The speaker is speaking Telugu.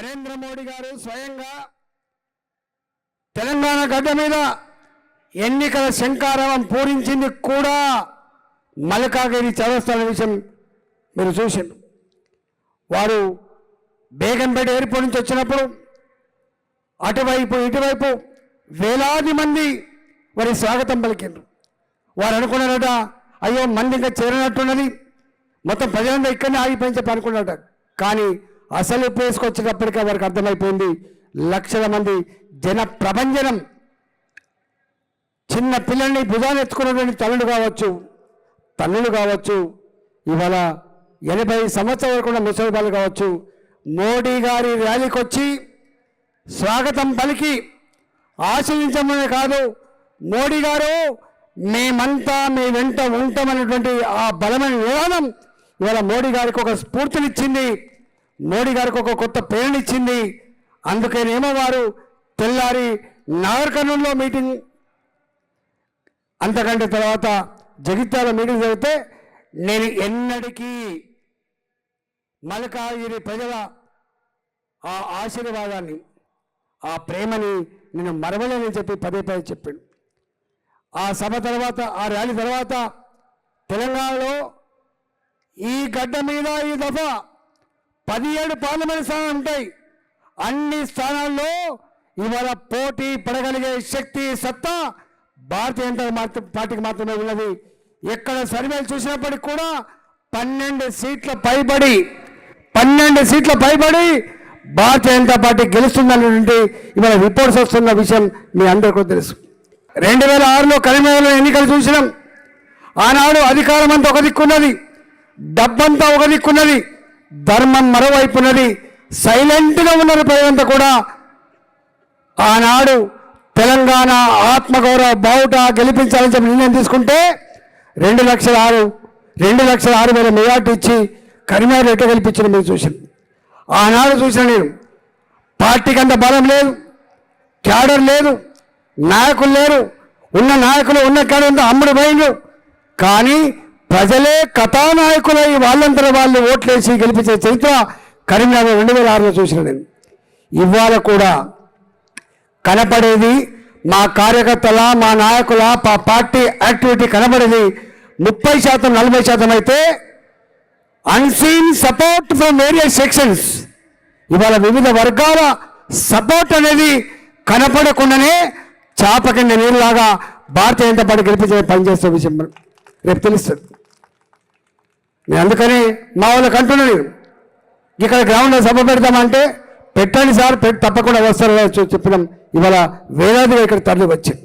నరేంద్ర మోడీ గారు స్వయంగా తెలంగాణ గడ్డ మీద ఎన్నికల శంకారావం పూరించింది కూడా మల్కాగిరి చౌరస్తాల విషయం మీరు చూసిండు వారు బేగంపేట ఎయిర్పోర్ట్ నుంచి వచ్చినప్పుడు అటువైపు ఇటువైపు వేలాది మంది వారి స్వాగతం పలికిండ్రు. వారు అనుకున్నారట అయ్యో మంది ఇంకా చేరినట్టున్నది. మొత్తం ప్రజలంతా ఇక్కడనే ఆగిపోయి చెప్పి అనుకున్నారట. కానీ అసలు ప్లేస్కి వచ్చేటప్పటికే వారికి అర్థమైపోయింది? లక్షల మంది జన ప్రభంజనం. చిన్న పిల్లల్ని భుజాన్ని ఎత్తుకున్నటువంటి తల్లుడు కావచ్చు తల్లులు కావచ్చు ఇవాళ ఎనభై సంవత్సరాల వరకు ఉన్న కావచ్చు మోడీ గారి ర్యాలీకి వచ్చి స్వాగతం పలికి ఆశీర్వించమని కాదు మోడీ గారు మేమంతా మీ వెంట ఉంటామనేటువంటి ఆ బలమైన నినాదం ఇవాళ మోడీ గారికి ఒక స్ఫూర్తినిచ్చింది. మోడీ గారికి ఒక కొత్త పేరునిచ్చింది అందుకేనేమో వారు తెల్లారి నాగర్ కర్నూలులో మీటింగ్ అంతకంటే తర్వాత జగిత్యాల మీటింగ్ జరిగితే నేను ఎన్నటికీ మలకాగిరి ప్రజల ఆ ఆశీర్వాదాన్ని ఆ ప్రేమని నేను మరవలేనని చెప్పి పదే పదే చెప్పాడు. ఆ సభ తర్వాత ఆ ర్యాలీ తర్వాత తెలంగాణలో ఈ గడ్డ మీద ఈ దఫా పదిహేడు పార్లమెంట్ స్థానాలు ఉంటాయి. అన్ని స్థానాల్లో ఇవాళ పోటీ పడగలిగే శక్తి సత్తా భారతీయ జనతా పార్టీకి మాత్రమే ఉన్నది. ఎక్కడ సర్వేలు చూసినప్పటికి కూడా పన్నెండు సీట్ల పైబడి పన్నెండు సీట్ల పైబడి భారతీయ జనతా పార్టీ గెలుస్తుందనేటువంటి ఇవాళ రిపోర్ట్స్ వస్తున్న విషయం మీ అందరికీ తెలుసు. రెండు వేల ఆరులో కరీంనగర్లో ఎన్నికలు చూసినాం. ఆనాడు అధికారం అంతా ఒక దిక్కున్నది. డబ్బంతా ఒక దిక్కున్నది. ధర్మం మరోవైపున్నది. సైలెంట్గా ఉన్నారు ప్రజలంతా కూడా. ఆనాడు తెలంగాణ ఆత్మగౌరవ బావుట గెలిపించాలని చెప్పి నిర్ణయం తీసుకుంటే రెండు లక్షల ఆరు రెండు లక్షల ఆరు వేల మెజార్టీ ఇచ్చి కరీంనగర్ ఎట్లా గెలిపించిన మీరు చూసాను ఆనాడు చూసిన నేను పార్టీకి అంత బలం లేదు క్యాడర్ లేదు నాయకులు లేరు ఉన్న నాయకులు ఉన్న క్యాడర్ అమ్ముడు పోయిండు కానీ ప్రజలే కథానాయకులై వాళ్ళంతలో వాళ్ళు ఓట్లేసి గెలిపించే చరిత్ర కరీంనగర్ రెండు వేల ఆరులో చూసిన నేను. ఇవాళ కూడా కనపడేది మా కార్యకర్తల మా నాయకుల మా పార్టీ యాక్టివిటీ కనబడేది ముప్పై శాతం నలభై శాతం అయితే unseen support from various sections ఇవాళ వివిధ వర్గాల సపోర్ట్ అనేది కనపడకుండానే చాప కింద నీరులాగా భారతీయ జనతా పార్టీ గెలిపించే పనిచేసే విషయం రేపు తెలుస్తుంది. నేను అందుకని మా వాళ్ళకి అంటున్నాను ఇక్కడ గ్రౌండ్లో సభ పెడతామంటే పెట్టండి సార్ పెట్టి తప్పకుండా వస్తారు చెప్పినాం. ఇవాళ వేలాదిగా ఇక్కడ తరలి వచ్చింది